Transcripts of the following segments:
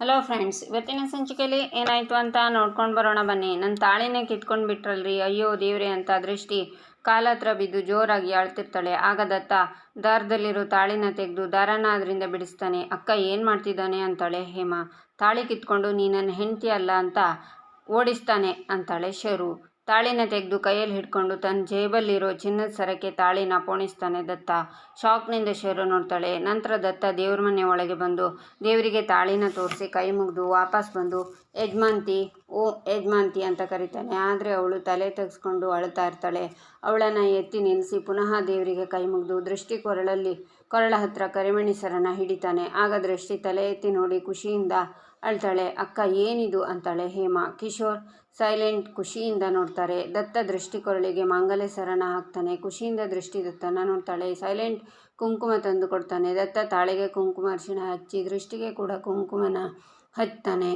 Hello friends ಇವತ್ತಿನ ಸಂಚಿಕೆಯಲ್ಲಿ ಏನಾಯಿತು ಅಂತ ನೋಡ್ಕೊಂಡು ಬರೋಣ ಬನ್ನಿ. ನನ್ನ ತಾಳಿನೇ ಕಿತ್ಕೊಂಡು ಬಿಟ್ರಲ್ರಿ. ಅಯ್ಯೋ, ದೇವ್ರೆ ಅಂತ ದೃಷ್ಟಿ. ಕಾಲ ಹತ್ರ ಬಿದ್ದು ಜೋರಾಗಿ ಅಳ್ತಿರ್ತಾಳೆ. ಆಗ ದತ್ತ, ದಾರದಲ್ಲಿರೋ ತಾಳಿನ ತೆಗೆದು ದಾರನ ಅದರಿಂದ ಬಿಡಿಸ್ತಾನೆ. ಅಕ್ಕ, ಏನು ಮಾಡ್ತಿದ್ದಾನೆ ಅಂತಾಳೆ. ಹೇಮಾ, ತಾಳಿ ಕಿತ್ಕೊಂಡು ನೀ ನನ್ನ ಹೆಂಡತಿ ಅಲ್ಲ ಅಂತ ಓಡಿಸ್ತಾನೆ ಅಂತಾಳೆ ಶರು. ತಾಳಿನ ತೆಗೆದು ಕೈಯಲ್ಲಿ ಹಿಡ್ಕೊಂಡು ತನ್ನ ಜೇಬಲ್ಲಿರೋ ಚಿನ್ನದ ಸರಕ್ಕೆ ತಾಳಿನ ಪೋಣಿಸ್ತಾನೆ ದತ್ತ. ಶಾಕ್ನಿಂದ ಶೇರು ನೋಡ್ತಾಳೆ. ನಂತರ ದತ್ತ ದೇವ್ರ ಮನೆ ಒಳಗೆ ಬಂದು ದೇವರಿಗೆ ತಾಳಿನ ತೋರಿಸಿ ಕೈ ಮುಗಿದು ವಾಪಸ್ ಬಂದು ಯಜಮಾಂತಿ ಓ ಯಜಮಾಂತಿ ಅಂತ ಕರೀತಾನೆ. ಆದರೆ ಅವಳು ತಲೆ ತೆಗೆಸ್ಕೊಂಡು ಅಳ್ತಾ ಇರ್ತಾಳೆ. ಅವಳನ್ನು ಎತ್ತಿ ನಿಲ್ಲಿಸಿ ಪುನಃ ದೇವರಿಗೆ ಕೈ ಮುಗಿದು ದೃಷ್ಟಿ ಕೊರಳಲ್ಲಿ, ಕೊರಳ ಹತ್ರ ಕರಿಮಣಿ ಸರನ ಹಿಡಿತಾನೆ. ಆಗ ದೃಷ್ಟಿ ತಲೆ ಎತ್ತಿ ನೋಡಿ ಖುಷಿಯಿಂದ ಅಳ್ತಾಳೆ, ಅಕ್ಕ, ಏನಿದು? ಅಂತಾಳೆ ಹೇಮಾ. ಕಿಶೋರ್ ಸೈಲೆಂಟ್ ಖುಷಿಯಿಂದ ನೋಡ್ತಾರೆ. ದತ್ತ ದೃಷ್ಟಿ ಕೊರಳಿಗೆ ಮಾಂಗಲ್ಯ ಸರಣ ಹಾಕ್ತಾನೆ. ಖುಷಿಯಿಂದ ದೃಷ್ಟಿ ದತ್ತನ ನೋಡ್ತಾಳೆ. ಸೈಲೆಂಟ್ ಕುಂಕುಮ ತಂದು ಕೊಡ್ತಾನೆ ದತ್ತ ತಾಳಿಗೆ ಕುಂಕುಮ ಅರಿಶಿಣ ಹಚ್ಚಿ ದೃಷ್ಟಿಗೆ ಕೂಡ ಕುಂಕುಮನ ಹಚ್ತಾನೆ.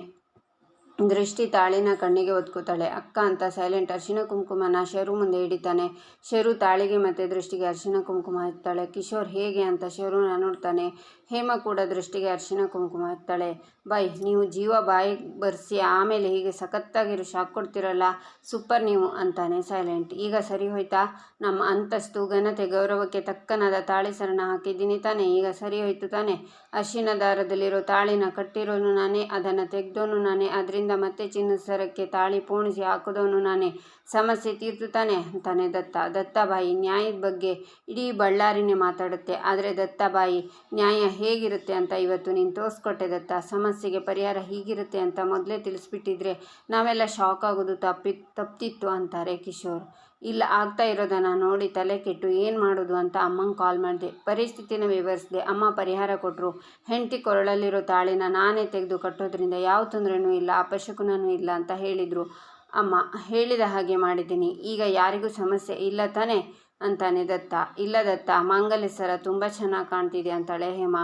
ದೃಷ್ಟಿ ತಾಳಿನ ಕಣ್ಣಿಗೆ ಒತ್ಕೋತಾಳೆ ಅಕ್ಕ ಅಂತ ಸೈಲೆಂಟ್ ಅರಿಶಿನ ಕುಂಕುಮನ ಶರು ಮುಂದೆ ಹಿಡಿತಾನೆ. ಶರು ತಾಳಿಗೆ ಮತ್ತೆ ದೃಷ್ಟಿಗೆ ಅರಿಶಿನ ಕುಂಕುಮ ಹಚ್ತಾಳೆ. ಕಿಶೋರ್ ಹೇಗೆ ಅಂತ ಶರುನ ನೋಡ್ತಾನೆ. ಹೇಮ ಕೂಡ ದೃಷ್ಟಿಗೆ ಅರಿಶಿನ ಕುಂಕುಮ ಹಚ್ತಾಳೆ. ಬೈ, ನೀವು ಜೀವ ಬಾಯಿ ಬರ್ಸಿ ಆಮೇಲೆ ಹೀಗೆ ಸಖತ್ತಾಗಿರೋ ಶಾಕ್ ಕೊಡ್ತಿರಲ್ಲ, ಸೂಪರ್ ನೀವು ಅಂತಾನೆ ಸೈಲೆಂಟ್ ಈಗ ಸರಿ ಹೋಯ್ತಾ? ನಮ್ಮ ಅಂತಸ್ತು, ಘನತೆ, ಗೌರವಕ್ಕೆ ತಕ್ಕನಾದ ತಾಳಿ ಸರಣ ಹಾಕಿದ್ದೀನಿ ತಾನೆ. ಈಗ ಸರಿ ಹೋಯ್ತು ತಾನೆ? ಅರಿಶಿನ ದಾರದಲ್ಲಿರೋ ತಾಳಿನ ಕಟ್ಟಿರೋನು ನಾನೇ, ಅದನ್ನು ತೆಗೆದೋನು ನಾನೇ, ಅದರಿಂದ ಮತ್ತೆ ಚಿನ್ನದ ಸರಕ್ಕೆ ತಾಳಿ ಪೋಣಿಸಿ ಹಾಕಿದವನು ನಾನೇ. ಸಮಸ್ಯೆ ತೀರ್ತು ತಾನೆ? ಅಂತಾನೆ ದತ್ತ. ದತ್ತಬಾಯಿ ನ್ಯಾಯದ ಬಗ್ಗೆ ಇಡೀ ಬಳ್ಳಾರಿನೇ ಮಾತಾಡುತ್ತೆ. ಆದರೆ ದತ್ತಬಾಯಿ, ನ್ಯಾಯ ಹೇಗಿರುತ್ತೆ ಅಂತ ಇವತ್ತು ನೀನು ತೋರಿಸ್ಕೊಟ್ಟೆ ದತ್ತ. ಸಮಸ್ಯೆಗೆ ಪರಿಹಾರ ಹೀಗಿರುತ್ತೆ ಅಂತ ಮೊದಲೇ ತಿಳಿಸ್ಬಿಟ್ಟಿದ್ರೆ ನಾವೆಲ್ಲ ಶಾಕ್ ಆಗೋದು ತಪ್ಪಿ ತಪ್ಪಿತ್ತು ಅಂತಾರೆ ಕಿಶೋರ್. ಇಲ್ಲ, ಆಗ್ತಾ ಇರೋದನ್ನು ನೋಡಿ ತಲೆ ಕೆಟ್ಟು ಏನು ಮಾಡೋದು ಅಂತ ಅಮ್ಮಂಗೆ ಕಾಲ್ ಮಾಡಿದೆ. ಪರಿಸ್ಥಿತಿನ ವಿವರಿಸಿದೆ. ಅಮ್ಮ ಪರಿಹಾರ ಕೊಟ್ಟರು ಹೆಂಡತಿ ಕೊರಳಲ್ಲಿರೋ ತಾಳಿನ ನಾನೇ ತೆಗೆದು ಕಟ್ಟೋದ್ರಿಂದ ಯಾವ ತೊಂದರೆನೂ ಇಲ್ಲ ಅಪಶಕುನೂ ಇಲ್ಲ ಅಂತ ಹೇಳಿದರು. ಅಮ್ಮ, ಹೇಳಿದ ಹಾಗೆ ಮಾಡಿದ್ದೀನಿ. ಈಗ ಯಾರಿಗೂ ಸಮಸ್ಯೆ ಇಲ್ಲ ತಾನೇ? ಅಂತಾನೆ ದತ್ತ. ಇಲ್ಲ ದತ್ತ ಮಾಂಗಲ್ಯ ಸರ ತುಂಬ ಚೆನ್ನಾಗಿ ಕಾಣ್ತಿದೆ ಅಂತಾಳೆ ಹೇಮ.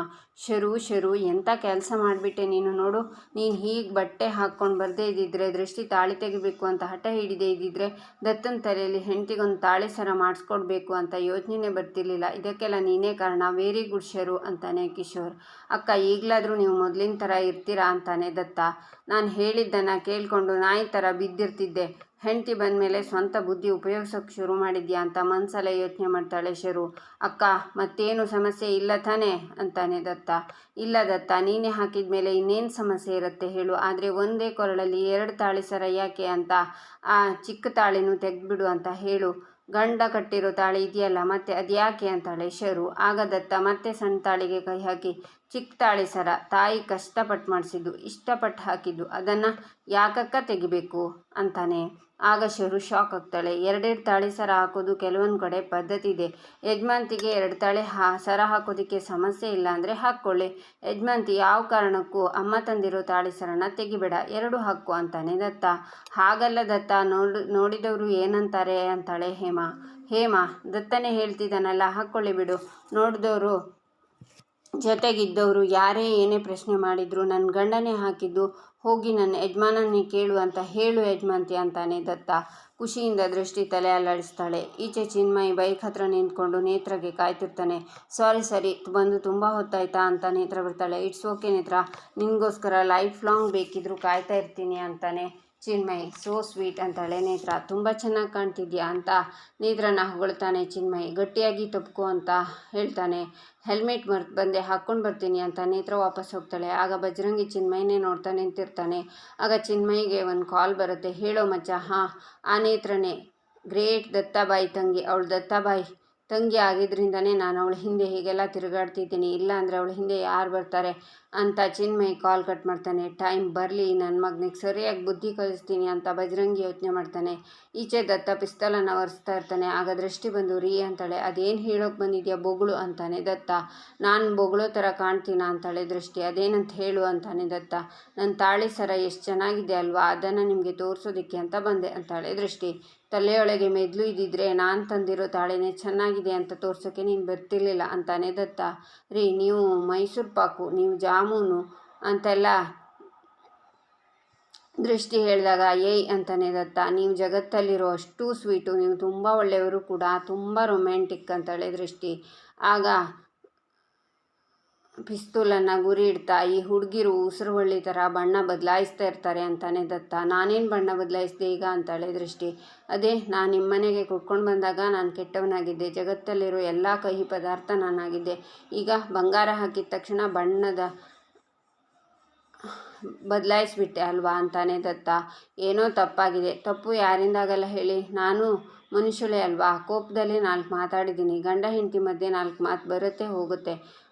ಶರು ಶರು ಎಂಥ ಕೆಲಸ ಮಾಡಿಬಿಟ್ಟೆ ನೀನು ನೋಡು. ನೀನು ಹೀಗೆ ಬಟ್ಟೆ ಹಾಕ್ಕೊಂಡು ಬರದೇ ಇದ್ದಿದ್ರೆ, ದೃಷ್ಟಿ ತಾಳಿ ತೆಗಿಬೇಕು ಅಂತ ಹಠ ಹಿಡಿದೇ ಇದ್ದಿದ್ರೆ, ದತ್ತನ ತಲೆಯಲ್ಲಿ ಹೆಂಡತಿಗೊಂದು ತಾಳಿ ಸರ ಮಾಡಿಸ್ಕೊಡ್ಬೇಕು ಅಂತ ಯೋಚನೆ ಬರ್ತಿರ್ಲಿಲ್ಲ. ಇದಕ್ಕೆಲ್ಲ ನೀನೇ ಕಾರಣ, ವೆರಿ ಗುಡ್ ಶರು ಅಂತಾನೆ ಕಿಶೋರ್. ಅಕ್ಕ, ಈಗಲಾದರೂ ನೀವು ಮೊದಲಿನ ಥರ ಇರ್ತೀರಾ ಅಂತಾನೆ ದತ್ತ. ನಾನು ಹೇಳಿದ್ದನ್ನು ಕೇಳಿಕೊಂಡು ನಾಯಿ ಥರ ಬಿದ್ದಿರ್ತಿದ್ದೆ. ಹೆಂಡತಿ ಬಂದಮೇಲೆ ಸ್ವಂತ ಬುದ್ಧಿ ಉಪಯೋಗಿಸೋಕೆ ಶುರು ಮಾಡಿದ್ಯಾ ಅಂತ ಮನಸಲ್ಲೇ ಯೋಚನೆ ಮಾಡ್ತಾಳೆ ಶರು. ಅಕ್ಕ, ಮತ್ತೇನು ಸಮಸ್ಯೆ ಇಲ್ಲ ತಾನೇ? ಅಂತಾನೆ ದತ್ತ. ಇಲ್ಲ ದತ್ತ, ನೀನೇ ಹಾಕಿದ ಮೇಲೆ ಇನ್ನೇನು ಸಮಸ್ಯೆ ಇರುತ್ತೆ ಹೇಳು. ಆದರೆ ಒಂದೇ ಕೊರಳಲ್ಲಿ ಎರಡು ತಾಳಿ ಸರ ಯಾಕೆ ಅಂತ, ಆ ಚಿಕ್ಕ ತಾಳಿನೂ ತೆಗೆದ್ಬಿಡು ಅಂತ ಹೇಳು. ಗಂಡ ಕಟ್ಟಿರೋ ತಾಳಿ ಇದೆಯಲ್ಲ, ಮತ್ತೆ ಅದು ಯಾಕೆ ಅಂತಾಳೆ ಶರು. ಆಗ ದತ್ತ ಮತ್ತೆ ಸಣ್ಣ ತಾಳಿಗೆ ಕೈ ಹಾಕಿ ಚಿಕ್ಕ ತಾಳಿ ಸರ ತಾಯಿ ಕಷ್ಟಪಟ್ಟು ಮಾಡಿಸಿದ್ದು ಇಷ್ಟಪಟ್ಟು ಹಾಕಿದ್ದು, ಅದನ್ನು ಯಾಕಕ್ಕ ತೆಗಿಬೇಕು? ಅಂತಾನೆ. ಆಗ ಶರು ಶಾಕ್ ಆಗ್ತಾಳೆ. ಎರಡೆರಡು ತಾಳಿ ಸರ ಹಾಕೋದು ಕೆಲವೊಂದು ಕಡೆ ಪದ್ಧತಿ ಇದೆ. ಯಜಮಾಂತಿಗೆ ಎರಡು ತಾಳಿ ಹಾ, ಸರ ಹಾಕೋದಕ್ಕೆ ಸಮಸ್ಯೆ ಇಲ್ಲ ಅಂದರೆ ಹಾಕ್ಕೊಳ್ಳಿ. ಯಜಮಾಂತಿ ಯಾವ ಕಾರಣಕ್ಕೂ ಅಮ್ಮ ತಂದಿರೋ ತಾಳಿ ಸರನ ತೆಗಿಬೇಡ. ಎರಡು ಹಾಕು ಅಂತಾನೆ ದತ್ತ. ಹಾಗಲ್ಲ ದತ್ತ, ನೋಡು, ನೋಡಿದವರು ಏನಂತಾರೆ? ಅಂತಾಳೆ ಹೇಮಾ. ಹೇಮಾ, ದತ್ತನೇ ಹೇಳ್ತಿದ್ದಾನಲ್ಲ, ಹಾಕ್ಕೊಳ್ಳಿ ಬಿಡು. ನೋಡಿದವರು ಜೊತೆಗಿದ್ದವರು ಯಾರೇ ಏನೇ ಪ್ರಶ್ನೆ ಮಾಡಿದ್ರು ನನ್ನ ಗಂಡನೇ ಹಾಕಿದ್ದು, ಹೋಗಿ ನನ್ನ ಯಜಮಾನನ್ನೇ ಕೇಳು ಅಂತ ಹೇಳು ಯಜಮಾಂತಿ ಅಂತಾನೆ ದತ್ತ. ಖುಷಿಯಿಂದ ದೃಷ್ಟಿ ತಲೆ ಅಲ್ಲಾಡಿಸ್ತಾಳೆ. ಈಚೆ ಚಿನ್ಮಯಿ ಬೈಕ್ ಹತ್ರ ನಿಂತ್ಕೊಂಡು ನೇತ್ರಗೆ ಕಾಯ್ತಿರ್ತಾನೆ. ಸಾರಿ ಸರಿ ಬಂದು ತುಂಬ ಹೊತ್ತಾಯ್ತಾ? ಅಂತ ನೇತ್ರ ಬರ್ತಾಳೆ ಇಟ್ಸ್ ಓಕೆ ನೇತ್ರ, ನಿನಗೋಸ್ಕರ ಲೈಫ್ ಲಾಂಗ್ ಬೇಕಿದ್ರು ಕಾಯ್ತಾ ಇರ್ತೀನಿ ಅಂತಾನೆ. ಚಿನ್ಮಯ್, ಸೋ ಸ್ವೀಟ್ ಅಂತಾಳೆ ನೇತ್ರ. ತುಂಬ ಚೆನ್ನಾಗಿ ಕಾಣ್ತಿದ್ಯಾ ಅಂತ ನೇತ್ರನ ಹೊಗಳ್ತಾನೆ ಚಿನ್ಮಯ್. ಗಟ್ಟಿಯಾಗಿ ತಪ್ಕೊ ಅಂತ ಹೇಳ್ತಾನೆ. ಹೆಲ್ಮೆಟ್ ಮರ್ತು ಬಂದೆ, ಹಾಕ್ಕೊಂಡು ಬರ್ತೀನಿ ಅಂತ ನೇತ್ರ ವಾಪಸ್ ಹೋಗ್ತಾಳೆ. ಆಗ ಬಜರಂಗಿ ಚಿನ್ಮಯನೇ ನೋಡ್ತಾ ನಿಂತಿರ್ತಾನೆ. ಆಗ ಚಿನ್ಮಯಿಗೆ ಒಂದು ಕಾಲ್ ಬರುತ್ತೆ. ಹೇಳೋ ಮಚ್ಚ, ಹಾಂ, ಆ ನೇತ್ರನೇ. ಗ್ರೇಟ್ ದತ್ತಾಬಾಯಿ ತಂಗಿ, ಅವಳು ದತ್ತಾಬಾಯಿ ತಂಗಿ ಆಗಿದ್ದರಿಂದನೇ ನಾನು ಅವಳ ಹಿಂದೆ ಹೀಗೆಲ್ಲ ತಿರುಗಾಡ್ತಿದ್ದೀನಿ. ಇಲ್ಲ ಅಂದರೆ ಅವಳ ಹಿಂದೆ ಯಾರು ಬರ್ತಾರೆ ಅಂತ ಚಿನ್ಮಯ್ ಕಾಲ್ ಕಟ್ ಮಾಡ್ತಾನೆ. ಟೈಮ್ ಬರಲಿ ನನ್ನ ಮಗನಿಗೆ ಸರಿಯಾಗಿ ಬುದ್ಧಿ ಕಲಿಸ್ತೀನಿ ಅಂತ ಬಜರಂಗಿ ಯೋಚನೆ ಮಾಡ್ತಾನೆ. ಈಚೆ ದತ್ತ ಪಿಸ್ತಲನ್ನು ಒರೆಸ್ತಾ ಇರ್ತಾನೆ. ಆಗ ದೃಷ್ಟಿ ಬಂದು, ರೀ ಅಂತಾಳೆ. ಅದೇನು ಹೇಳೋಕೆ ಬಂದಿದ್ಯಾ ಬೊಗಳು ಅಂತಾನೆ ದತ್ತ. ನಾನು ಬೊಗಳೋ ಥರ ಕಾಣ್ತೀನ ಅಂತಾಳೆ ದೃಷ್ಟಿ. ಅದೇನಂತ ಹೇಳು ಅಂತಾನೆ ದತ್ತ. ನನ್ನ ತಾಳಿ ಸರ ಎಷ್ಟು ಚೆನ್ನಾಗಿದೆ ಅಲ್ವಾ, ಅದನ್ನು ನಿಮಗೆ ತೋರಿಸೋದಕ್ಕೆ ಅಂತ ಬಂದೆ ಅಂತಾಳೆ ದೃಷ್ಟಿ. ತಲೆಯೊಳಗೆ ಮೆದ್ಲು ಇದ್ದಿದ್ರೆ ನಾನು ತಂದಿರೋ ತಾಳೆನೇ ಚೆನ್ನಾಗಿದೆ ಅಂತ ತೋರ್ಸೋಕ್ಕೆ ನೀನು ಬರ್ತಿರ್ಲಿಲ್ಲ ಅಂತಾನೆ ದತ್ತ. ರೀ, ನೀವು ಮೈಸೂರು ಪಾಕು, ನೀವು ಜಾಮೂನು ಅಂತೆಲ್ಲ ದೃಷ್ಟಿ ಹೇಳಿದಾಗ ಏಯ್ ಅಂತಾನೆ ದತ್ತ. ನೀವು ಜಗತ್ತಲ್ಲಿರೋ ಅಷ್ಟು ಸ್ವೀಟು ನೀವು ತುಂಬ ಒಳ್ಳೆಯವರು ಕೂಡ, ತುಂಬ ರೊಮ್ಯಾಂಟಿಕ್ ಅಂತಾಳೆ ದೃಷ್ಟಿ. ಆಗ ಪಿಸ್ತೂಲನ್ನು ಗುರಿ ಇಡ್ತಾ ಈ ಹುಡುಗಿರು ಉಸಿರು ಹೊಳ್ಳಿ ಥರ ಬಣ್ಣ ಬದಲಾಯಿಸ್ತಾ ಇರ್ತಾರೆ ಅಂತಾನೆ ದತ್ತ. ನಾನೇನು ಬಣ್ಣ ಬದಲಾಯಿಸಿದೆ ಈಗ ಅಂತಾಳೆ ದೃಷ್ಟಿ. ಅದೇ, ನಾನು ನಿಮ್ಮ ಮನೆಗೆ ಕುಟ್ಕೊಂಡು ಬಂದಾಗ ನಾನು ಕೆಟ್ಟವನಾಗಿದ್ದೆ. ಜಗತ್ತಲ್ಲಿರೋ ಎಲ್ಲ ಕಹಿ ಪದಾರ್ಥ ನಾನಾಗಿದ್ದೆ. ಈಗ ಬಂಗಾರ ಹಾಕಿದ ತಕ್ಷಣ ಬಣ್ಣದ ಬದಲಾಯಿಸ್ಬಿಟ್ಟೆ ಅಲ್ವಾ ಅಂತಾನೆ ದತ್ತ. ಏನೋ ತಪ್ಪಾಗಿದೆ. ತಪ್ಪು ಯಾರಿಂದಾಗಲ್ಲ ಹೇಳಿ. ನಾನು ಮನುಷ್ಯಳೇ ಅಲ್ವಾ? ಕೋಪದಲ್ಲಿ ನಾಲ್ಕು ಮಾತಾಡಿದ್ದೀನಿ. ಗಂಡ ಹೆಂಡತಿ ಮಧ್ಯೆ ನಾಲ್ಕು ಮಾತು ಬರುತ್ತೆ ಹೋಗುತ್ತೆ.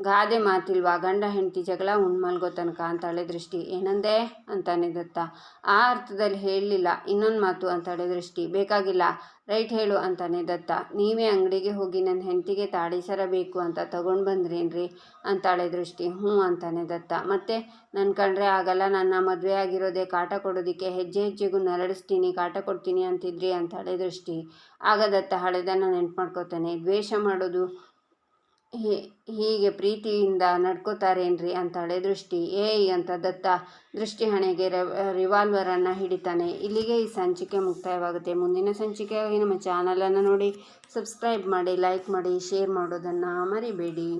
ಗಾದೆ ಮಾತಿಲ್ವಾ? ಗಂಡ ಹೆಂಡತಿ ಜಗಳ ಉಣ್ಮಲ್ಗೋ ತನಕ ಅಂತಾಳೆ ದೃಷ್ಟಿ. ಏನಂದೆ? ಅಂತಾನೆ ದತ್ತ. ಆ ಅರ್ಥದಲ್ಲಿ ಹೇಳಲಿಲ್ಲ. ಇನ್ನೊಂದು ಮಾತು ಅಂತಾಳೆ ದೃಷ್ಟಿ. ಬೇಕಾಗಿಲ್ಲ. ರೈಟ್ ಹೇಳು ಅಂತಾನೆ ದತ್ತ. ನೀವೇ ಅಂಗಡಿಗೆ ಹೋಗಿ ನನ್ನ ಹೆಂಡತಿಗೆ ತಾಳಿ ಸರ ಬೇಕು ಅಂತ ತಗೊಂಡು ಬಂದ್ರೇನ್ರಿ? ಅಂತಾಳೆ ದೃಷ್ಟಿ. ಹ್ಞೂ ಅಂತಾನೆ ದತ್ತ. ಮತ್ತೆ ನನ್ನ ಕಂಡ್ರೆ ಆಗಲ್ಲ. ನನ್ನ ಮದುವೆ ಆಗಿರೋದೇ ಕಾಟ ಕೊಡೋದಕ್ಕೆ ಹೆಜ್ಜೆ ಹೆಜ್ಜೆಗೂ ನರಡಿಸ್ತೀನಿ ಕಾಟ ಕೊಡ್ತೀನಿ ಅಂತಿದ್ರಿ ಅಂತಾಳೆ ದೃಷ್ಟಿ. ಆಗ ದತ್ತ ಹಳೆದನ್ನು ನೆನ್ಪು ಮಾಡ್ಕೋತಾನೆ. ದ್ವೇಷ ಮಾಡೋದು ಹೀಗೆ ಪ್ರೀತಿಯಿಂದ ನಡ್ಕೋತಾರೇನ್ರಿ ಅಂತಾಳೆ ದೃಷ್ಟಿ. ಏಯ್ ಅಂತ ದತ್ತ ದೃಷ್ಟಿ ಹಣೆಗೆ ರಿವಾಲ್ವರನ್ನು ಹಿಡಿತಾನೆ. ಇಲ್ಲಿಗೆ ಈ ಸಂಚಿಕೆ ಮುಕ್ತಾಯವಾಗುತ್ತೆ. ಮುಂದಿನ ಸಂಚಿಕೆಯಾಗಿ ನಮ್ಮ ಚಾನಲನ್ನು ನೋಡಿ ಸಬ್ಸ್ಕ್ರೈಬ್ ಮಾಡಿ ಲೈಕ್ ಮಾಡಿ ಶೇರ್ ಮಾಡೋದನ್ನು ಮರಿಬೇಡಿ.